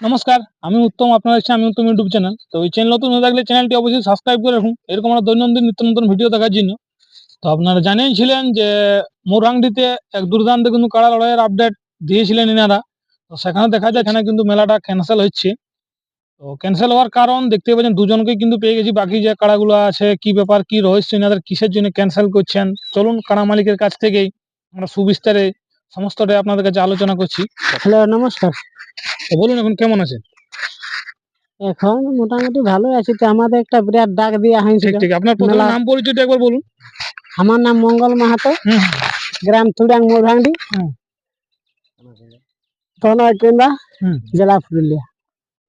নমস্কার, আমি উত্তম, আপনার হচ্ছে আমি উত্তম ইউটিউব চ্যানেল তো এই চ্যানেল নতুন হয়ে থাকলে চ্যানেলটি অবশ্যই সাবস্ক্রাইব করে রাখুন। এরকম আমরা দৈনন্দিন নিত্য নতুন ভিডিও দেখার জন্য। তো আপনারা জানিয়েছিলেন যে মোরহাংডিতে এক দুর্দান্ত কিন্তু কাড়া লড়াইয়ের আপডেট দিয়েছিলেন এনারা তো সেখানে দেখা যায় এখানে কিন্তু মেলাটা ক্যান্সেল হচ্ছে। তো ক্যান্সেল হওয়ার কারণ দেখতে পাচ্ছেন, দুজনকেই কিন্তু পেয়ে গেছি। বাকি যে কাড়াগুলো আছে, কি ব্যাপার, কি রহস্য এনাদের কিসের জন্য ক্যান্সেল করছেন? চলুন কাড়া মালিকের কাছ থেকেই আমরা সুবিস্তারে সমস্তটাই আপনাদের কাছে আলোচনা করছি। হ্যালো, নমস্কার। তো বলুন এখন কেমন আছেন? এখন মোটামুটি ভালো আছি। তো আমাদের একটা বিরাট ডাক দেওয়া ঠিক হয়েছিল ঠিক। আপনার প্রথমে নাম পরিচয়টা একবার বলুন। আমার নাম মঙ্গল মাহাতো। গ্রাম মোরভান্ডি হুম। থানা কেন্দ্রা জেলা পুরুলিয়া।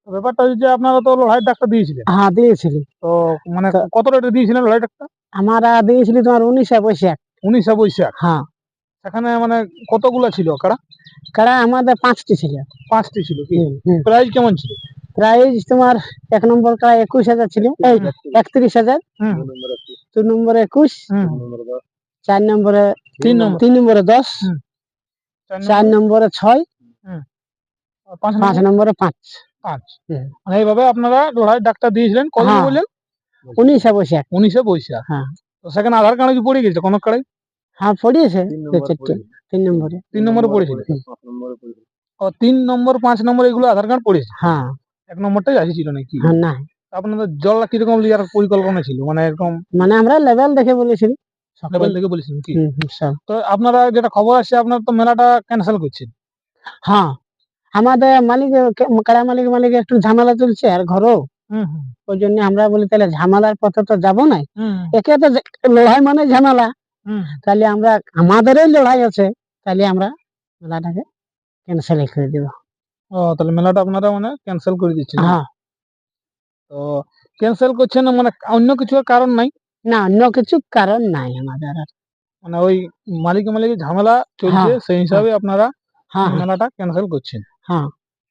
ব্যাপারটা হচ্ছে আপনারা তো লড়াই ডাক্তার দিয়েছিলেন। হ্যাঁ দিয়েছিলি। তো মানে কত রেটে দিয়েছিলেন লড়াই ডাক্তার আমরা দিয়েছিলি তোমার উনিশে বৈশাখ। উনিশে বৈশাখ। হ্যাঁ। সেখানে মানে কতগুলো ছিল কারা কারা আমাদের পাঁচটি ছিল। পাঁচটি ছিল কি? হুম। প্রাইস কেমন ছিল? প্রাইস তোমার এক নম্বর কারা একুশ হাজার ছিল। এই একত্রিশ হাজার। হুম। দু নম্বরে একুশ। চার নম্বরে তিন তিন নম্বরে দশ। চার নম্বরে ছয়। পাঁচ পাঁচ নম্বরে পাঁচ। পাঁচ। হুম। মানে এইভাবে আপনারা লড়াই ডাক্তার দিয়েছিলেন। কত হ্যাঁ। বললেন? উনিশে বৈশাখ। উনিশে বৈশাখ। হ্যাঁ। তো সেখানে আধার কার্ড কি পড়ে গেছে কোনো কার্ডে হ্যাঁ পড়িয়েছে চারটে তিন নম্বরে। তিন নম্বরে পড়েছিল ও তিন নম্বর পাঁচ নম্বর এগুলো আধার কার্ড পড়েছে হ্যাঁ। এক নম্বরটাই আসেছিল নাকি? হ্যাঁ না আপনাদের জল কীরকম লিয়ার পরিকল্পনা ছিল? মানে এরকম মানে আমরা লেভেল দেখে বলেছি লেভেল থেকে বলেছেন কি হুম, হুম, সব। তো আপনারা যেটা খবর আছে আপনার তো মেলাটা ক্যান্সেল করছেন। হ্যাঁ। আমাদের মালিক কাড়া মালিক মালিক একটু ঝামেলা চলছে আর ঘরও। হুম হুম। ওই জন্য আমরা বলি তাহলে ঝামেলার পথে তো যাব না একে তো লড়াই মানে ঝামেলা। তাহলে আমরা আমাদেরই লড়াই আছে তাহলে আমরা মেলাটাকে ক্যান্সেল করে দেবো। ও তাহলে মেলাটা আপনারা মানে ক্যান্সেল করে দিচ্ছেন হ্যাঁ। তো ক্যান্সেল করছেন মানে অন্য কিছু কারণ নাই? না অন্য কিছু কারণ নাই আমাদের আর। মানে ওই মালিক মালিক ঝামেলা চলছে হ্যাঁ, সেই হিসাবে আপনারা হ্যাঁ হ্যাঁ, মেলাটা ক্যান্সেল করছেন। হ্যাঁ।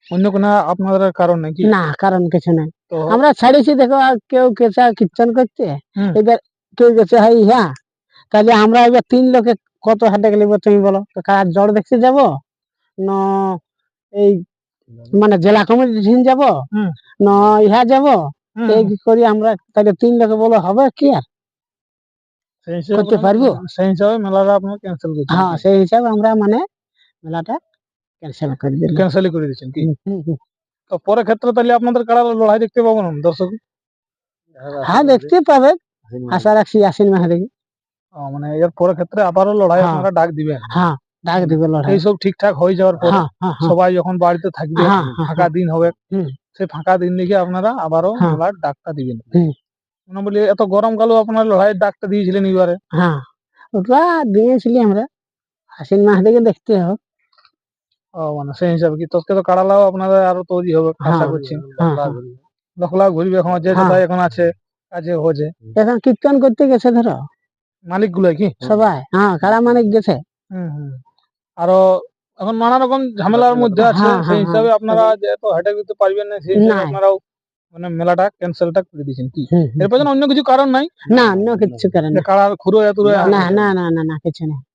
অন্য কোনো আপনাদের কারণ নাই কি? না কারণ কিছু নাই। আমরা ছাড়িয়েছি দেখো আর কেউ কীর্তন করতে? হুম। এবার কেউ গেছে হ্যাঁ। তাহলে আমরা এবার তিন লোকে কত হাটে গেলে তুমি বলো? কার জ্বর দেখতে যাব? না এই মানে জেলা কমিটি যাব। না ইহা যাব? এই করি আমরা তাহলে তিন লোকে বলো হবে কি আর? করতে পারব? সেই হিসাবে মেলাটা আপনারা ক্যান্সেল করছেন হ্যাঁ সেই হিসাবে আমরা মানে মেলাটা ক্যান্সেল করে দিলাম। ক্যান্সেলই করে দিচ্ছেন কি। তো পরে ক্ষেত্রে তাহলে আপনাদের কারা লড়াই দেখতে পাবো না? দর্শক? হ্যাঁ দেখতে পাবে। আশা রাখছি আসিন ও, মানে এর পরে ক্ষেত্রে আবারও লড়াই হ্যাঁ। আপনারা ডাক দিবেন হ্যাঁ ডাক দিবে লড়াই। এইসব ঠিকঠাক হয়ে যাওয়ার পরে হ্যাঁ হ্যাঁ হ্যাঁ, সবাই যখন বাড়িতে থাকবে হ্যাঁ, হ্যাঁ, ফাঁকা দিন হবে সেই ফাঁকা দিন লিখে আপনারা আবারও হ্যাঁ। মেলার ডাকটা দিবেন। মানে বলি এত গরমকালেও আপনারা লড়াইয়ের ডাকটা দিয়েছিলেন এবারে। হ্যাঁ। ওটা দিয়েছিলি আমরা। আশ্বিন মাস থেকে দেখতে হবে। ও মানে সেই হিসাবে কি তোকে তো কাড়ালাও আপনাদের আরও তৈরি হবে আশা হ্যাঁ, করছি। হ্যাঁ, হ্যাঁ। ঘুরবে। এখন যে হ্যাঁ। এখন আছে কাজে হচ্ছে এখন কীর্তন করতে গেছে ধরো? মালিকগুলো কি? সবাই। হ্যাঁ কারা মালিক গেছে? আরও এখন নানা রকম ঝামেলার মধ্যে আছে হ্যাঁ, সেই হ্যাঁ, হিসাবে হ্যাঁ। আপনারা যেহেতু হেঁটে দিতে পারবেন না সেই হিসাবে। আপনারাও মানে মেলাটা ক্যান্সেলটা করে দিয়েছেন কি। এর পেছনে অন্য কিছু কারণ নাই? না অন্য কিছু কারণ না কাড়া খুঁড়ো এত না না না না না কিছু নেই।